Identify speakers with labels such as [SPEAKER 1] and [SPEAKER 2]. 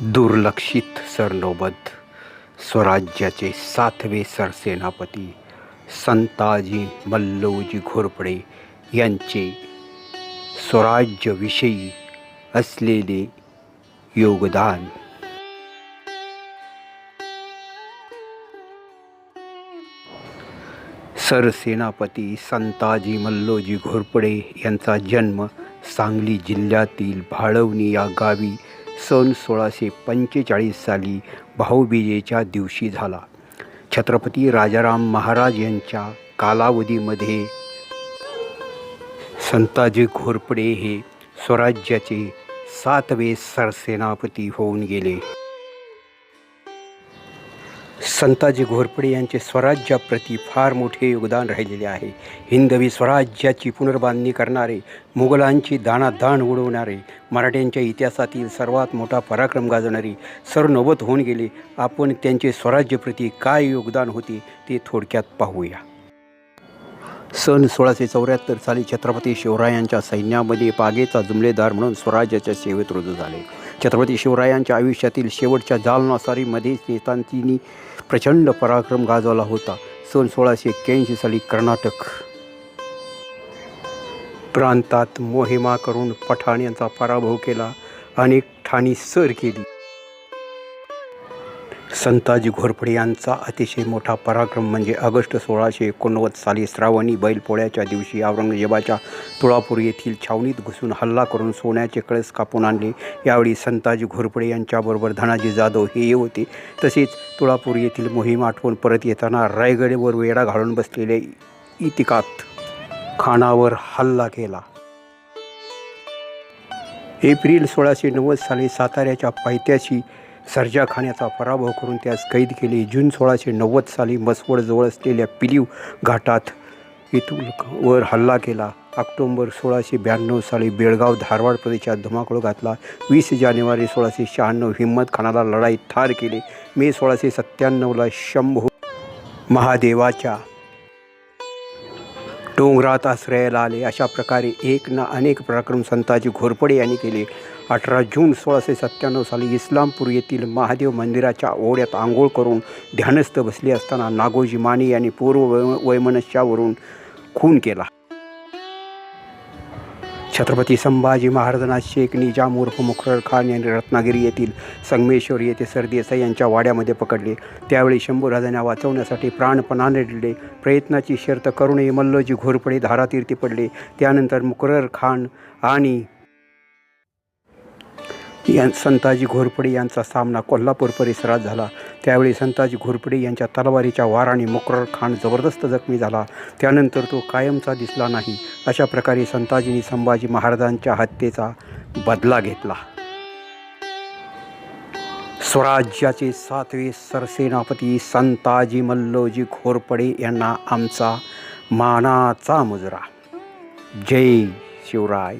[SPEAKER 1] दुर्लक्षित सरनोबत स्वराज्याचे सातवे सरसेनापती संताजी मल्लोजी घोरपडे यांचे स्वराज्यविषयी असलेले योगदान. सरसेनापती संताजी मल्लोजी घोरपडे यांचा जन्म सांगली जिल्ह्यातील भाळवणी या गावी सन सोळाशे पंचेचाळीस साली भाऊबीजेच्या दिवशी झाला. छत्रपती राजाराम महाराज यांच्या कालावधीमध्ये संताजी घोरपडे हे स्वराज्याचे सातवे सरसेनापती होऊन गेले. संताजी घोरपडे यांचे स्वराज्याप्रती फार मोठे योगदान राहिलेले आहे. हिंदवी स्वराज्याची पुनर्बांधणी करणारे मुघलांची दाणादाण उडवणारे मराठ्यांच्या इतिहासातील सर्वात मोठा पराक्रम गाजवणारे सरनोबत होऊन गेले. आपण त्यांचे स्वराज्यप्रती काय योगदान होते ते थोडक्यात पाहूया. सन सोळाशे चौऱ्याहत्तर साली छत्रपती शिवरायांच्या सैन्यामध्ये पागेचा जुमलेदार म्हणून स्वराज्याच्या सेवेत रुजू झाले. छत्रपती शिवरायांच्या आयुष्यातील शेवटच्या जालनासारीमध्येच नेतांतींनी प्रचंड पराक्रम गाजवला होता. सन सोळाशे एक्क्याऐंशी साली कर्नाटक. प्रांतात मोहिमा करून पठाण यांचा पराभव केला. अनेक ठाणी सर केली. संताजी घोरपडे यांचा अतिशय मोठा पराक्रम म्हणजे ऑगस्ट सोळाशे एकोणनव्वद साली श्रावणी बैलपोळ्याच्या दिवशी औरंगजेबाच्या तुळापूर येथील छावणीत घुसून हल्ला करून सोन्याचे कळस कापून आणले. यावेळी संताजी घोरपडे यांच्याबरोबर धनाजी जाधव हे होते. तसेच तुळापूर येथील मोहीम आठवून परत येताना रायगडवर वेढा घालून बसलेले इतिकात खानावर हल्ला केला. एप्रिल सोळाशे नव्वद साली साताऱ्याच्या पायथ्याशी सर्जाखान्याचा पराभव करून त्यास कैद केले. जून सोळाशे नव्वद साली मसवडजवळ असलेल्या पिलीव घाटात इथून वर हल्ला केला. ऑक्टोंबर सोळाशे ब्याण्णव साली बेळगाव धारवाड प्रदेशात धुमाकूळ घातला. वीस जानेवारी सोळाशे शहाण्णव हिम्मत खानाला लढाईत ठार केले. मे सोळाशे सत्त्याण्णवला शंभू महादेवाच्या डोंगरात आश्रयाला आले. अशा प्रकारे एक ना अनेक पराक्रम संताजी घोरपडे यांनी केले. अठरा जून सोळाशे सत्त्याण्णव साली इस्लामपूर येथील महादेव मंदिराच्या ओढ्यात आंघोळ करून ध्यानस्थ बसले असताना नागोजी माने यांनी पूर्व वै वैमनस्यावरून खून केला. छत्रपती संभाजी महाराजांना शेख निजाम उर्फ मुखर खान यांनी रत्नागिरी येथील संगमेश्वर येथे सरदेसाई यांच्या वाड्यामध्ये पकडले. त्यावेळी शंभूराजांना वाचवण्यासाठी प्राणपणाने दिले प्रयत्नाची शर्त करूनही मल्लोजी घोरपडे धारातीर्थी पडले. त्यानंतर मुकरर खान आणि यां संताजी घोरपडे यांचा सामना कोल्हापूर परिसरात झाला. त्यावेळी संताजी घोरपडे यांच्या तलवारीच्या वाराने मुकरर खान जबरदस्त जखमी झाला. त्यानंतर तो कायमचा दिसला नाही. अशा प्रकारे संताजींनी संभाजी महाराजांच्या हत्येचा बदला घेतला. स्वराज्याचे सातवे सरसेनापती संताजी मल्लोजी घोरपडे यांना आमचा मानाचा मुजरा. जय शिवराय.